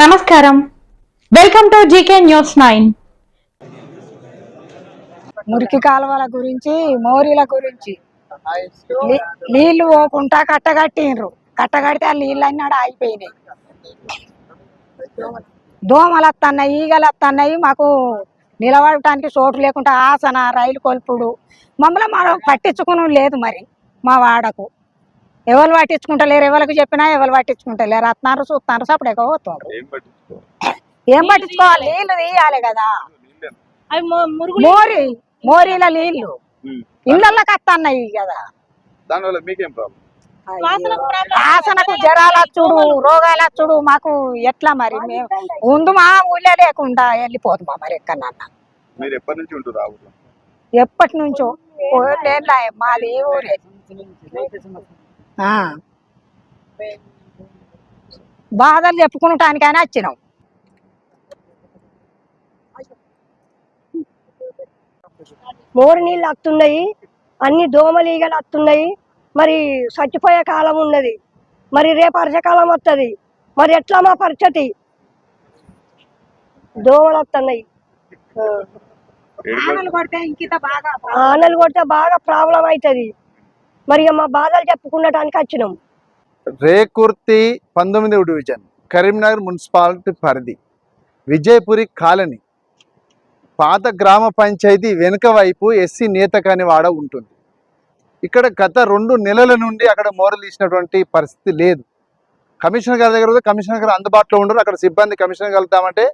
నమస్కారం. Welcome to GK news nine మురికి కాలువల గురించి మోరీల గురించి. నీళ్ళు పోకుండా కట్టగట్టిండ్రు. కట్టగడితే ఆ నీళ్ళు ఆడ ఆగిపోయినాయి. దోమలు వస్తున్నాయి ఈగలు వస్తున్నాయి మాకు నిలబడటానికి చోటు లేకుండా ఆసన రైలు కొలుపుడు. మమ్మల్ని మనం పట్టించుకుని లేదు మరి మా వాడకు. ఎవరు పట్టించుకుంటలేరు ఎవరికి చెప్పినా ఎవరు పట్టించుకుంటలేరు అత్తున్నారు చూస్తున్నారు సప్పుడు ఎక్కువ పోతున్నారు ఏం పట్టించుకో ఏం పట్టించుకోవాలి? నీళ్ళు తీయాలి కదా. మోరి మోరీల నీళ్ళు. ఇళ్ళకి వస్తున్నాయి కదా. దానివల్ల మీకేం ప్రాబ్లం. ఆసనకు జ్వరాలు వచ్చుడు రోగాలు వచ్చుడు మాకు ఎట్లా మరి? మేము ముందు మా ఊళ్ళో లేకుండా వెళ్ళిపోతుమా మరి ఎక్కడన్నా మీరు ఎప్పటి నుంచి ఉంటారు ఎప్పటి నుంచో? మాది ఊరే. బాధలు చెప్పుకునటానికైనా వచ్చినాం. మోరు నీళ్ళు వస్తున్నాయి అన్ని దోమలు ఈగలు వస్తున్నాయి మరి చచ్చిపోయే కాలం ఉన్నది మరి రేపు వర్షకాలం వస్తుంది మరి ఎట్లా మా పరిస్థితి? దోమలు వస్తున్నాయి ఆనలు కొడితే బాగా ప్రాబ్లం. అవుతుంది మరి మా బాధలు చెప్పుకునడానికి వచ్చినాం. రేకుర్తి పంతొమ్మిదవ డివిజన్ కరీంనగర్ మున్సిపాలిటీ పరిధి విజయపురి కాలనీ. పాత గ్రామ పంచాయతీ వెనుక వైపు ఎస్సీ నేతకాని వాడ ఉంటుంది. ఇక్కడ గత రెండు నెలల నుండి అక్కడ మోరలీసినటువంటి పరిస్థితి లేదు. కమిషనర్ గారి దగ్గర కమిషనర్ గారు అందుబాటులో ఉండరు. అక్కడ సిబ్బంది కమిషనర్ కలుగుతామంటే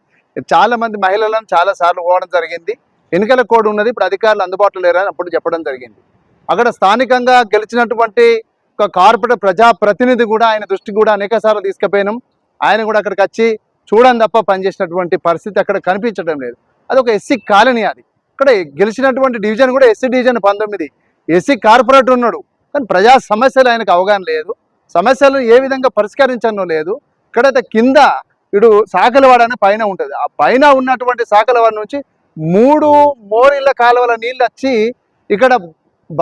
చాలా మంది మహిళలను చాలా సార్లు పోవడం జరిగింది. ఎన్నికల కోడ్ ఉన్నది ఇప్పుడు అధికారులు అందుబాటులో లేరని అప్పుడు చెప్పడం జరిగింది. అక్కడ స్థానికంగా గెలిచినటువంటి ఒక కార్పొరేట్ ప్రజా ప్రతినిధి కూడా ఆయన దృష్టికి కూడా అనేక సార్లు తీసుకుపోయినాం. ఆయన కూడా అక్కడికి వచ్చి చూడని తప్ప పనిచేసినటువంటి పరిస్థితి అక్కడ కనిపించడం లేదు. అది ఒక ఎస్సీ కాలనీ అది. ఇక్కడ గెలిచినటువంటి డివిజన్ కూడా ఎస్సీ డివిజన్ పంతొమ్మిది. ఎస్సీ కార్పొరేట్ ఉన్నాడు. కానీ ప్రజా సమస్యలు ఆయనకు అవగాహన లేదు. సమస్యలు ఏ విధంగా పరిష్కరించనో లేదు. ఇక్కడైతే కింద ఇడు సాకలవాడ అనే పైన ఉంటుంది. ఆ పైన ఉన్నటువంటి సాకలవాడ నుంచి మూడు మోరిళ్ళ కాలువల నీళ్ళు వచ్చి ఇక్కడ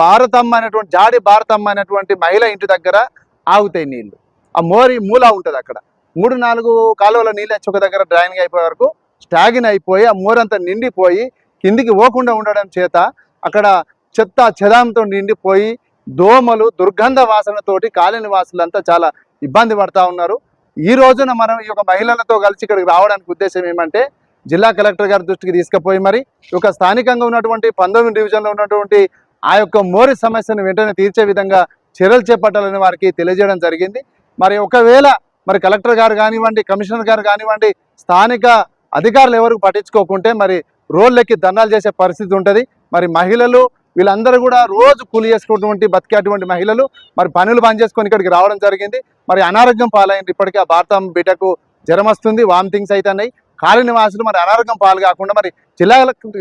భారతమ్మ అనేటువంటి జాడి భారతమ్మ అనేటువంటి మహిళ ఇంటి దగ్గర ఆగుతాయి నీళ్ళు. ఆ మోరి మూల ఉంటుంది అక్కడ. మూడు నాలుగు కాలువల నీళ్ళు వచ్చి ఒక దగ్గర డ్రైనింగ్ అయిపోయే వరకు స్టాగిన్ అయిపోయి ఆ మోరంతా నిండిపోయి కిందికి పోకుండా ఉండడం చేత అక్కడ చెత్త చెదాంతో నిండిపోయి దోమలు దుర్గంధ వాసనతోటి కాలనీ వాసులంతా చాలా ఇబ్బంది పడతా ఉన్నారు. ఈ రోజున మనం ఈ యొక్క మహిళలతో కలిసి ఇక్కడికి రావడానికి ఉద్దేశం ఏమంటే జిల్లా కలెక్టర్ గారి దృష్టికి తీసుకుపోయి మరి ఒక స్థానికంగా ఉన్నటువంటి పంతొమ్మిది డివిజన్లో ఉన్నటువంటి ఆ యొక్క మోరి సమస్యను వెంటనే తీర్చే విధంగా చర్యలు చేపట్టాలని వారికి తెలియజేయడం జరిగింది. మరి ఒకవేళ మరి కలెక్టర్ గారు కానివ్వండి కమిషనర్ గారు కానివ్వండి స్థానిక అధికారులు ఎవరికి పట్టించుకోకుంటే మరి రోడ్లెక్కి దండాలు చేసే పరిస్థితి ఉంటుంది. మరి మహిళలు వీళ్ళందరూ కూడా రోజు కూలి చేసుకున్నటువంటి బతికేటువంటి మహిళలు మరి పనులు బంద్ చేసుకొని ఇక్కడికి రావడం జరిగింది. మరి అనారోగ్యం పాలైంది. ఇప్పటికీ ఆ భారతం బిడ్డకు జ్వరం వస్తుంది. వామిటింగ్స్ అవుతున్నాయి కాలనీ నివాసులు మరి అనారోగ్యం పాలు కాకుండా మరి జిల్లా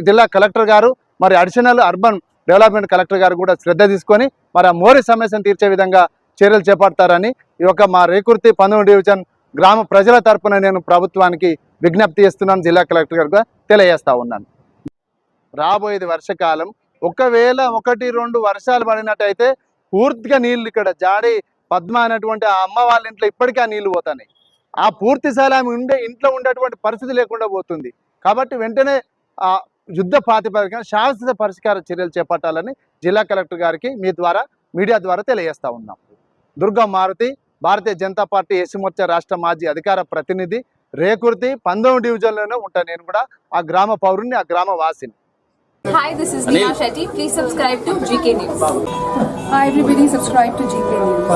జిల్లా కలెక్టర్ గారు మరి అడిషనల్ అర్బన్ డెవలప్మెంట్ కలెక్టర్ గారు కూడా శ్రద్ధ తీసుకొని మరి ఆ మోరి సమస్యను తీర్చే విధంగా చర్యలు చేపడతారని ఈ యొక్క మా రేకుర్తి పంతొమ్మిది డివిజన్ గ్రామ ప్రజల తరపున నేను ప్రభుత్వానికి విజ్ఞప్తి చేస్తున్నాను. జిల్లా కలెక్టర్ గారు తెలియజేస్తా ఉన్నాను. రాబోయేది వర్షకాలం. ఒకవేళ ఒకటి రెండు వర్షాలు పడినట్టయితే పూర్తిగా నీళ్ళు ఇక్కడ జాడి పద్మ అనేటువంటి ఆ అమ్మ వాళ్ళ ఇంట్లో ఇప్పటికీ ఆ నీళ్ళు పోతాయి ఆ పూర్తి ఆమె ఉండే ఇంట్లో ఉండేటువంటి పరిస్థితి లేకుండా పోతుంది. కాబట్టి వెంటనే యుద్ధ ప్రాతిపదికన శాశ్వత పరిష్కార చర్యలు చేపట్టాలని జిల్లా కలెక్టర్ గారికి మీ ద్వారా మీడియా ద్వారా తెలియజేస్తా ఉన్నాం దుర్గా మారుతి భారతీయ జనతా పార్టీ ఎస్సీ మోర్చా రాష్ట్ర మాజీ అధికార ప్రతినిధి రేకుర్తి పంతొమ్మిది డివిజన్లోనే ఉంటాను నేను కూడా ఆ గ్రామ పౌరుని ఆ గ్రామ వాసిని Hi, this is Neha Shetty. Please subscribe to GK News. Hi everybody, subscribe to GK News.